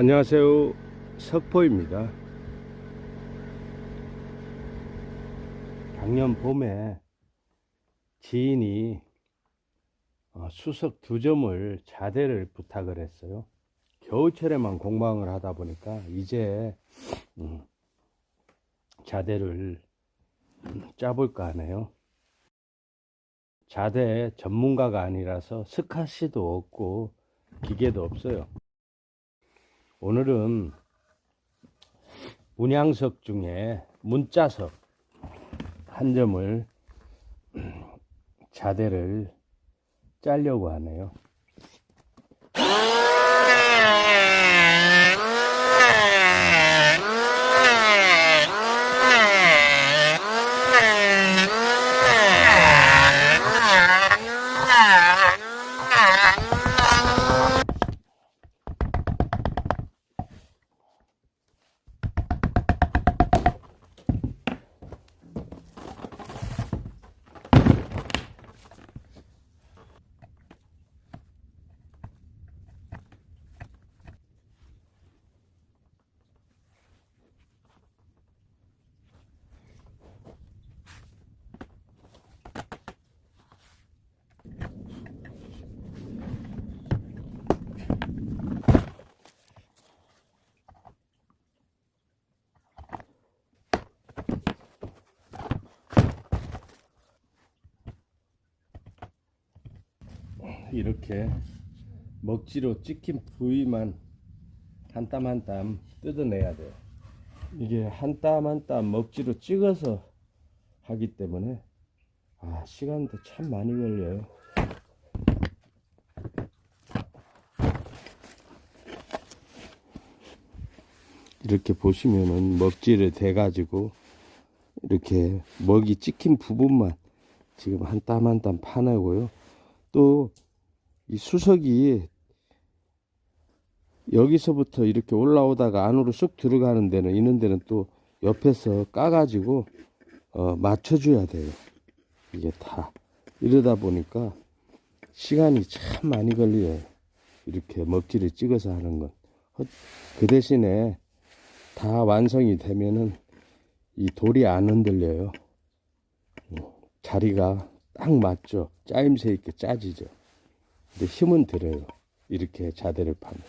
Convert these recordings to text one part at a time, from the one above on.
안녕하세요. 석포입니다. 작년 봄에 지인이 어, 수석 두 점을 자대를 부탁을 했어요. 겨우철에만 공방을 하다 보니까 이제 음, 자대를 음, 짜볼까 하네요. 자대 전문가가 아니라서 스카시도 없고 기계도 없어요. 오늘은 문양석 중에 문자석 한 점을 자대를 짜려고 하네요. 이렇게 먹지로 찍힌 부위만 한 땀 한 땀 뜯어내야 돼요. 이게 한 땀 한 땀 먹지로 찍어서 하기 때문에 아 시간도 참 많이 걸려요. 이렇게 보시면은 먹지를 대 가지고 이렇게 먹이 찍힌 부분만 지금 한 땀 한 땀 파내고요. 또 이 수석이 여기서부터 이렇게 올라오다가 안으로 쑥 들어가는 데는 있는 데는 또 옆에서 까가지고 어, 맞춰줘야 돼요. 이게 다 이러다 보니까 시간이 참 많이 걸려요. 이렇게 먹지를 찍어서 하는 건. 어, 그 대신에 다 완성이 되면은 이 돌이 안 흔들려요. 어, 자리가 딱 맞죠. 짜임새 있게 짜지죠. 근데 힘은 들어요. 이렇게 자대를 파면.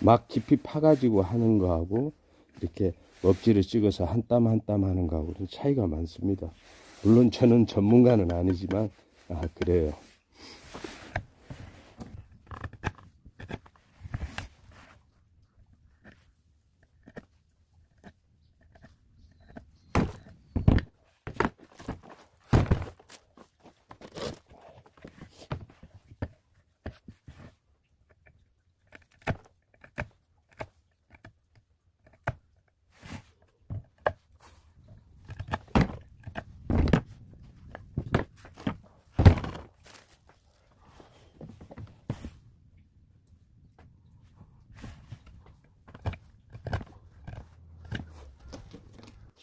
막 깊이 파가지고 하는 거하고 이렇게 먹지를 찍어서 한 땀 한 땀 하는 거하고는 차이가 많습니다. 물론 저는 전문가는 아니지만, 아, 그래요.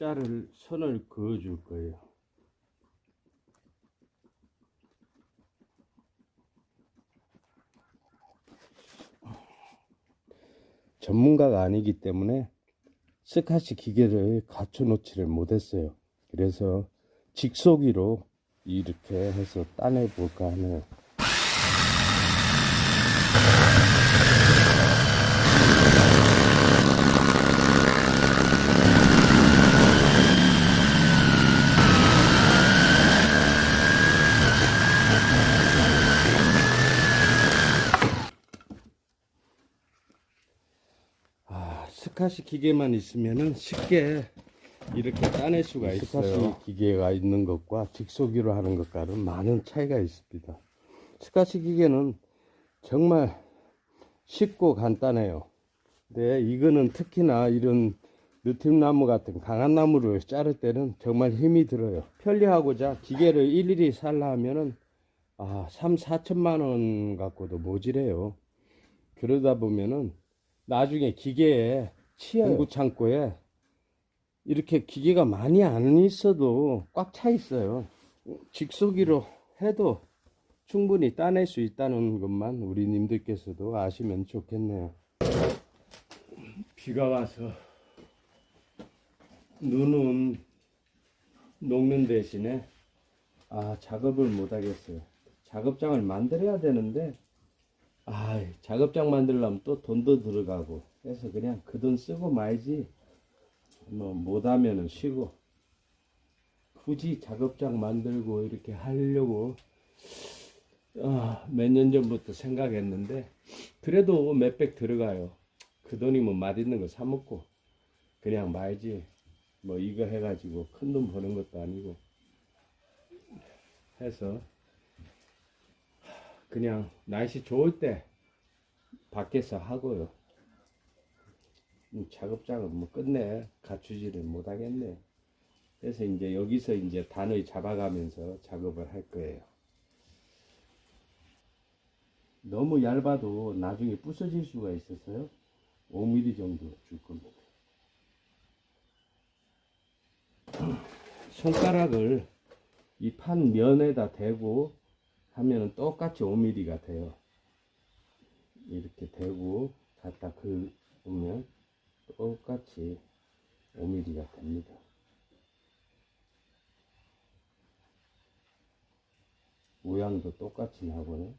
자를 선을 그어 줄 거예요. 전문가가 아니기 때문에 스카시 기계를 갖춰 놓지를 못했어요. 그래서 직소기로 이렇게 해서 따내 볼까 하네요. 아, 스카시 기계만 있으면은 쉽게 이렇게 따낼 수가 있어요. 스카시 기계가 있는 것과 직소기로 하는 것과는 많은 차이가 있습니다. 스카시 기계는 정말 쉽고 간단해요. 근데 이거는 특히나 이런 느팀나무 같은 강한 나무를 자를 때는 정말 힘이 들어요. 편리하고자 기계를 일일이 살라 하면은 아, 3, 4천만 원 갖고도 모질해요. 그러다 보면은 나중에 기계에 공구 창고에 이렇게 기계가 많이 안 있어도 꽉 차 있어요. 직소기로 해도 충분히 따낼 수 있다는 것만 우리 님들께서도 아시면 좋겠네요. 비가 와서 눈은 녹는 대신에 아 작업을 못 하겠어요. 작업장을 만들어야 되는데 아 작업장 만들려면 또 돈도 들어가고 해서 그냥 그 돈 쓰고 말지 뭐 못하면은 쉬고 굳이 작업장 만들고 이렇게 하려고 아, 몇 년 전부터 생각했는데 그래도 몇백 들어가요. 그 돈이면 맛있는 거 사 먹고 그냥 말지 뭐 이거 해가지고 큰 돈 버는 것도 아니고 해서 그냥 날씨 좋을 때 밖에서 하고요. 음, 작업장은 뭐 끝내 갖추지를 못하겠네. 그래서 이제 여기서 이제 단을 잡아가면서 작업을 할 거예요. 너무 얇아도 나중에 부서질 수가 있어서요. 5mm 정도 줄 겁니다. 손가락을 이 판 면에다 대고 하면은 똑같이 5mm가 돼요. 이렇게 대고 갖다 긁으면 똑같이 5mm가 됩니다. 모양도 똑같이 나고요.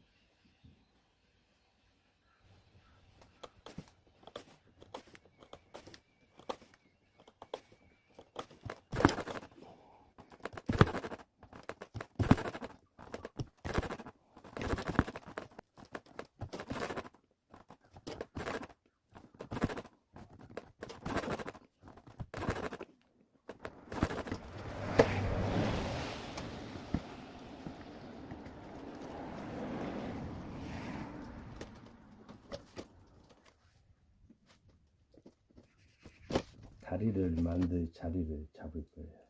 다리를 만들 자리를 잡을 거예요.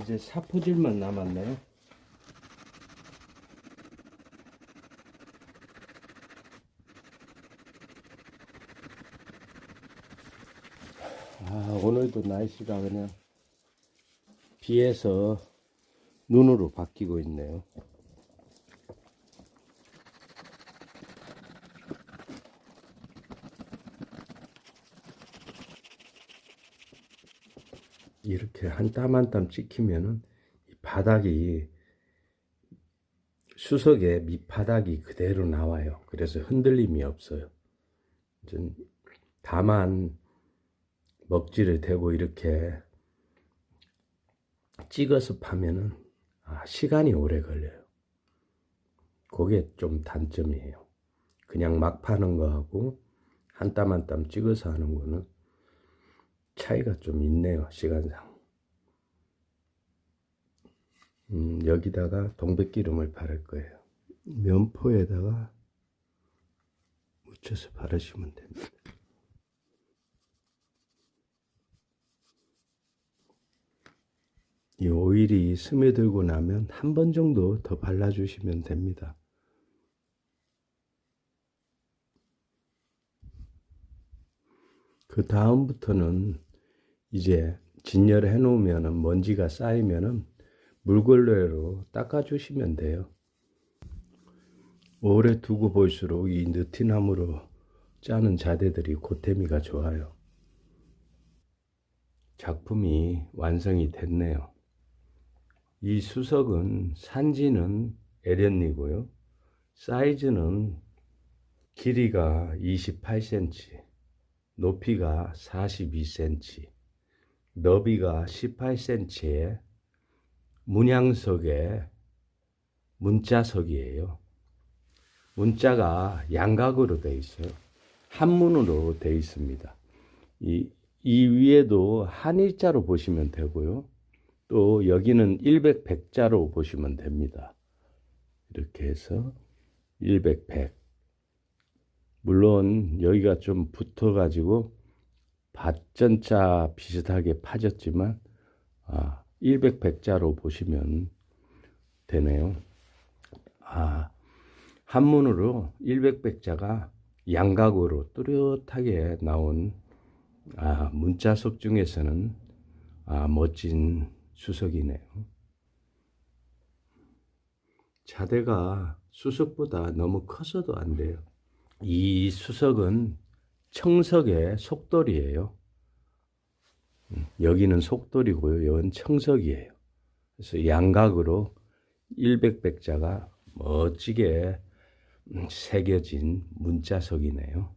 이제 사포질만 남았네요. 아, 오늘도 날씨가 그냥 비에서 눈으로 바뀌고 있네요. 이렇게 한 땀 한 땀 찍히면은 이 바닥이 수석의 밑바닥이 그대로 나와요. 그래서 흔들림이 없어요. 전 다만 먹지를 대고 이렇게 찍어서 파면은 아, 시간이 오래 걸려요. 그게 좀 단점이에요. 그냥 막 파는 거하고 한 땀 한 땀 찍어서 하는 거는 차이가 좀 있네요. 시간상. 음, 여기다가 동백기름을 바를 거예요. 면포에다가 묻혀서 바르시면 됩니다. 이 오일이 스며들고 나면 한 번 정도 더 발라주시면 됩니다. 그 다음부터는 이제 진열해 놓으면은 먼지가 쌓이면은 물걸레로 닦아주시면 돼요. 오래 두고 볼수록 이 느티나무로 짜는 자대들이 고태미가 좋아요. 작품이 완성이 됐네요. 이 수석은 산지는 에렌니고요. 사이즈는 길이가 28cm, 높이가 42cm, 너비가 18cm의 문양석의 문자석이에요. 문자가 양각으로 되어 있어요. 한문으로 되어 있습니다. 이, 이 위에도 한일자로 보시면 되고요. 또 여기는 100, 100자로 보시면 됩니다. 이렇게 해서 100, 100. 물론 여기가 좀 붙어가지고 밭전자 비슷하게 파졌지만 아, 100, 100자로 보시면 되네요. 아, 한문으로 100, 100자가 양각으로 뚜렷하게 나온 아, 문자석 중에서는 아, 멋진 수석이네요. 자대가 수석보다 너무 커서도 안 돼요. 이 수석은 청석의 속돌이에요. 음, 여기는 속돌이고요. 여기는 청석이에요. 그래서 양각으로 100백자가 멋지게 음, 새겨진 문자석이네요.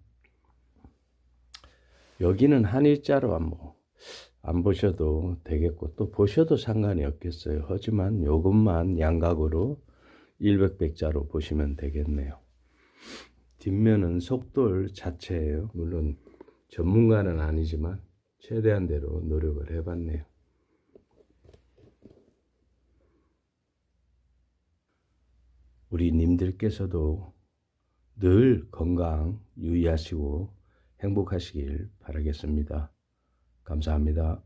여기는 한일자로 뭐, 안 보셔도 되겠고, 또 보셔도 상관이 없겠어요. 하지만 요것만 양각으로 100백자로 보시면 되겠네요. 뒷면은 속돌 자체예요. 물론 전문가는 아니지만 최대한 대로 노력을 해봤네요. 우리 님들께서도 늘 건강 유의하시고 행복하시길 바라겠습니다. 감사합니다.